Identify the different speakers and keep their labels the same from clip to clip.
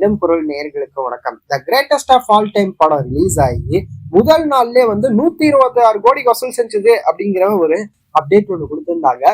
Speaker 1: இடம் பொருள் நேர்களுக்கு வணக்கம். The greatest of all time படம் ரிலீஸ் ஆகி முதல் நாள்லயே வந்து நூத்தி இருபத்தி ஆறு கோடி வசூல் செஞ்சது அப்படிங்கிற ஒரு அப்டேட் ஒன்று கொடுத்திருந்தாங்க.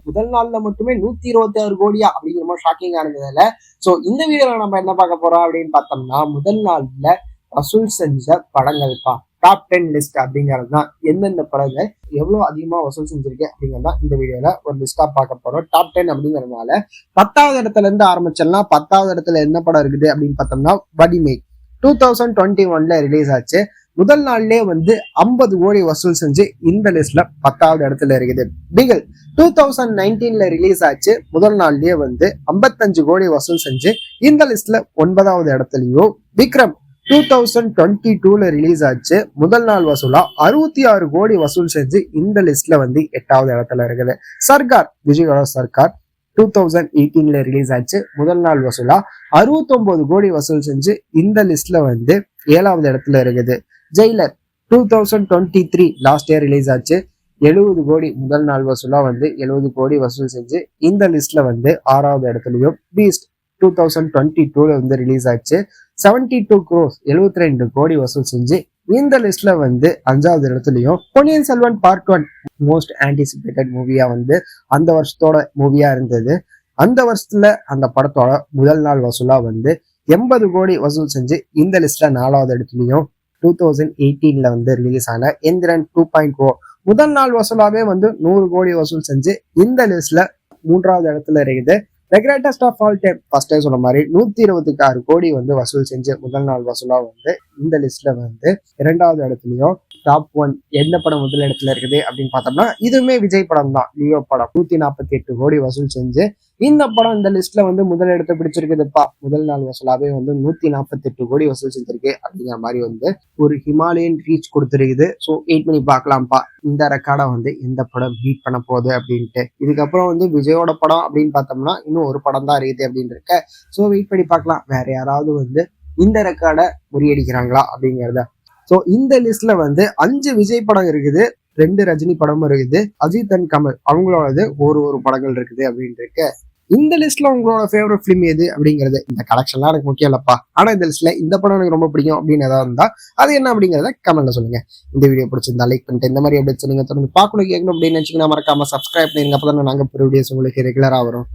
Speaker 1: முதல் நாள்ல மட்டுமே நூத்தி இருபத்தி ஆறு கோடியா அப்படிங்கிற மாதிரி ஷாக்கிங் ஆனதுல சோ இந்த வீடியோல நம்ம என்ன பார்க்க போறோம் அப்படின்னு பார்த்தோம்னா முதல் நாள்ல வசூல் செஞ்ச படங்கள் பா டாப் டென் லிஸ்ட் அப்படிங்கிறது தான் எந்தெந்த படங்கள் எவ்வளோ அதிகமாக வசூல் செஞ்சிருக்கு அப்படிங்கிறது தான் இந்த வீடியோவில் ஒரு லிஸ்ட்டாக பார்க்க போகிறோம் டாப் டென் அப்படிங்கிறதுனால பத்தாவது இடத்துல இருந்து ஆரம்பிச்சோம்னா பத்தாவது இடத்துல என்ன படம் இருக்குது அப்படின்னு பார்த்தோம்னா வடிமை. டூ தௌசண்ட் டுவெண்ட்டி ஒன்ல ரிலீஸ் ஆச்சு. முதல் நாள்லயே வந்து ஐம்பது கோடி வசூல் செஞ்சு இந்த லிஸ்ட்ல பத்தாவது இடத்துல இருக்குது. பிகில் டூ தௌசண்ட் நைன்டீன்ல ரிலீஸ் ஆச்சு. முதல் நாள்லயே வந்து ஐம்பத்தஞ்சு கோடி வசூல் செஞ்சு இந்த லிஸ்ட்ல ஒன்பதாவது இடத்துலயும் விக்ரம் டூ தௌசண்ட் டுவெண்ட்டி டூல ரிலீஸ் ஆச்சு. முதல் நாள் வசூலா அறுபத்தி ஆறு கோடி வசூல் செஞ்சு இந்த லிஸ்ட்ல வந்து எட்டாவது இடத்துல இருக்குது. சர்க்கார் விஜயோட சர்க்கார் டூ தௌசண்ட் எயிட்டீன்ல ரிலீஸ் ஆச்சு. முதல் நாள் வசூலா அறுபத்தொன்பது கோடி வசூல் செஞ்சு இந்த லிஸ்ட்ல வந்து ஏழாவது இடத்துல இருக்குது. Jailer two thousand twenty three last year release ஆச்சு. எழுபது கோடி முதல் நாள் வசூலா வந்து எழுபது கோடி வசூல் செஞ்சு இந்த லிஸ்ட்ல வந்து ஆறாவது இடத்துலயும் பீஸ்ட் டூ தௌசண்ட் டுவெண்ட்டி டூல வந்து ரிலீஸ் ஆச்சு. செவன்டி டூ க்ரோஸ் எழுபத்தி ரெண்டு கோடி வசூல் செஞ்சு இந்த லிஸ்ட்ல வந்து அஞ்சாவது இடத்துலயும் Ponniyin Selvan part one most anticipated மூவியா வந்து அந்த வருஷத்தோட மூவியா இருந்தது. அந்த வருஷத்துல அந்த படத்தோட முதல் நாள் வசூலா வந்து எண்பது கோடி வசூல் செஞ்சு இந்த லிஸ்ட்ல நாலாவது இடத்துலயும் டூ தௌசண்ட் எயிட்டீன்ல வந்து ரிலீஸ் ஆன எந்திரன் டூ பாயிண்ட் ஃபோர் முதல் நாள் வசூலாவே வந்து நூறு கோடி வசூல் செஞ்சு இந்த லிஸ்ட்ல மூன்றாவது இடத்துல இருக்குது. The greatest of all time ஃபர்ஸ்டே சொன்ன மாதிரி நூத்தி இருபத்துக்கு ஆறு கோடி வந்து வசூல் செஞ்சு முதல் நாள் வசூலா வந்து இந்த லிஸ்ட்ல வந்து இரண்டாவது இடத்துலயும் டாப் ஒன் எந்த படம் முதல் இடத்துல இருக்குது அப்படின்னு பார்த்தோம்னா இதுவுமே விஜய் படம் தான். லியோ படம். நூத்தி நாற்பத்தி எட்டு கோடி வசூல் செஞ்சு இந்த படம் இந்த லிஸ்ட்ல வந்து முதல் இடத்தை பிடிச்சிருக்குதுப்பா. முதல் நாள் வசூலாவே வந்து நூத்தி நாற்பத்தி எட்டு கோடி வசூல் செஞ்சிருக்கு அப்படிங்கிற மாதிரி வந்து ஒரு ஹிமாலயன் ரீச் கொடுத்துருக்குது. ஸோ வெயிட் பண்ணி பார்க்கலாம்ப்பா. இந்த ரெக்கார்டை வந்து எந்த படம் மீட் பண்ண போகுது அப்படின்ட்டு. இதுக்கப்புறம் வந்து விஜயோட படம் அப்படின்னு பார்த்தோம்னா இன்னும் ஒரு படம் தான் இருக்குது அப்படின்னு இருக்க ஸோ வெயிட் பண்ணி பார்க்கலாம். வேற யாராவது வந்து இந்த ரெக்கார்டை முறியடிக்கிறாங்களா அப்படிங்கிறத. ஸோ இந்த லிஸ்ட்ல வந்து அஞ்சு விஜய் படம் இருக்குது. ரெண்டு ரஜினி படமும் இருக்குது. அஜித் அண்ட் கமல். அவங்களோடது ஒரு ஒரு படங்கள் இருக்குது அப்படின்னு இருக்கு இந்த லிஸ்ட்ல உங்களோட ஃபேவரட் ஃபிலிம் எது அப்படிங்கிறது? இந்த கலெக்ஷன்லாம் எனக்கு முக்கியம் இல்லப்பா. ஆனா இந்த லிஸ்ட்ல இந்த படம் எனக்கு ரொம்ப பிடிக்கும் அப்படின்னு ஏதாவது இருந்தா அது என்ன அப்படிங்கறத கமெண்ட்ல சொல்லுங்க. இந்த வீடியோ பிடிச்சிருந்தா லைக் பண்ணிட்டு இந்த மாதிரி அப்டேட்ஸ் சொல்லுங்க தொடர்ந்து பார்க்கணும் கேட்கணும் அப்படின்னு நினைச்சீங்கன்னா மறக்காம சப்ஸ்கிரைப் பண்ணிருங்க. அப்பதான் நாங்க வீடியோஸ் உங்களுக்கு ரெகுலரா வரும்.